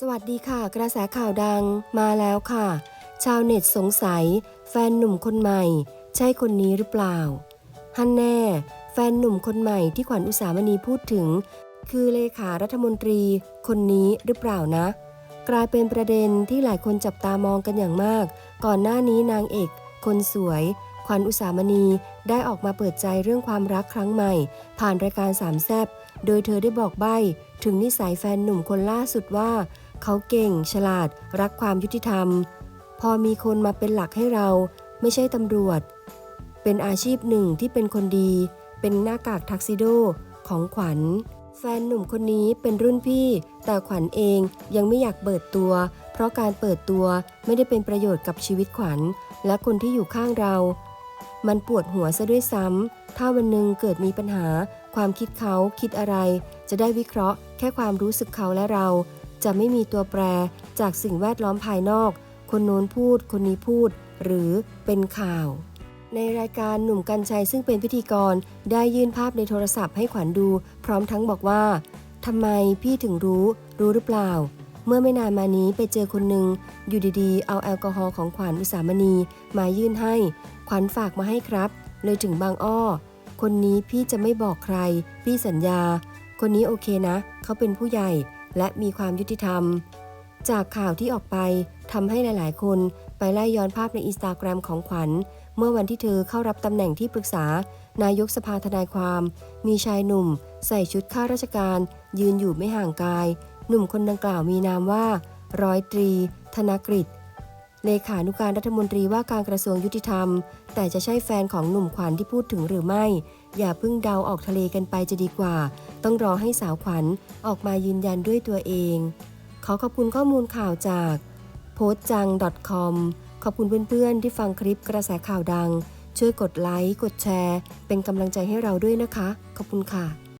สวัสดีค่ะ กระแสข่าวดังมาแล้วค่ะ ชาวเน็ตสงสัย แฟนหนุ่มคนใหม่ ใช่คนนี้หรือเปล่าฮันแน่ แฟนหนุ่มคนใหม่ที่ขวัญอุสามณีพูดถึง คือเลขารัฐมนตรีคนนี้หรือเปล่านะ กลายเป็นประเด็นที่หลายคนจับตามองกันอย่างมาก ก่อนหน้านี้นางเอก คนสวย ขวัญอุสามณีได้ออกมาเปิดใจเรื่องความรักครั้งใหม่ ผ่านรายการสามแซบโดยเธอได้บอกใบ้ถึงนิสัยแฟนหนุ่มคนล่าสุดว่า เขาเก่ง ฉลาด รักความยุติธรรม พอมีคนมาเป็นหลักให้เราไม่ใช่ตำรวจ เป็นอาชีพหนึ่งที่เป็นคนดี เป็นหน้ากากทักซิโดของขวัญ แฟนหนุ่มคนนี้เป็นรุ่นพี่ แต่ขวัญเองยังไม่อยากเปิดตัว เพราะการเปิดตัวไม่ได้เป็นประโยชน์กับชีวิตขวัญ และคนที่อยู่ข้างเรา มันปวดหัวซะด้วยซ้ำถ้าวันหนึ่งเกิดมีปัญหา ความคิดเขาคิดอะไร จะได้วิเคราะห์ แค่ความรู้สึกเขาและเรา จะไม่มีตัวแปรจากสิ่งแวดล้อมภายนอก คนโน้นพูด คนนี้พูด หรือเป็นข่าว ในรายการหนุ่มกัญชัยซึ่งเป็นพิธีกรได้ยื่นภาพในโทรศัพท์ให้ขวัญดู พร้อมทั้งบอกว่าทำไมพี่ถึงรู้รู้หรือเปล่า เมื่อไม่นานมานี้ไปเจอคนหนึ่งอยู่ดีๆ เอาแอลกอฮอล์ของขวัญอุสามณีมายื่นให้ ขวัญฝากมาให้ครับ เลยถึงบางอ้อ คนนี้พี่จะไม่บอกใคร พี่สัญญา คนนี้โอเคนะ เขาเป็นผู้ใหญ่ และมีความยุติธรรม จากข่าวที่ออกไปทำให้หลาย ๆ คนไปไล่ย้อนภาพในอินสตาแกรมของขวัญ เมื่อวันที่เธอเข้ารับตำแหน่งที่ปรึกษา นายกสภาทนายความ มีชายหนุ่ม ใส่ชุดข้าราชการ ยืนอยู่ไม่ห่างกาย หนุ่มคนดังกล่าวมีนามว่า ร้อยตรี ธนกฤษ เลขานุการรัฐมนตรีว่าการกระทรวงยุติธรรม แต่จะใช่แฟนของหนุ่มขวัญที่พูดถึงหรือไม่ อย่าเพิ่งเดาออกทะเลกันไปจะดีกว่า ต้องรอให้สาวขวัญออกมายืนยันด้วยตัวเอง ขอขอบคุณข้อมูลข่าวจาก p o s t j a n g .com ขอบคุณเพื่อนๆ ที่ฟังคลิปกระแสข่าวดัง ช่วยกดไลค์ กดแชร์ เป็นกำลังใจให้เราด้วยนะคะ ขอบคุณค่ะ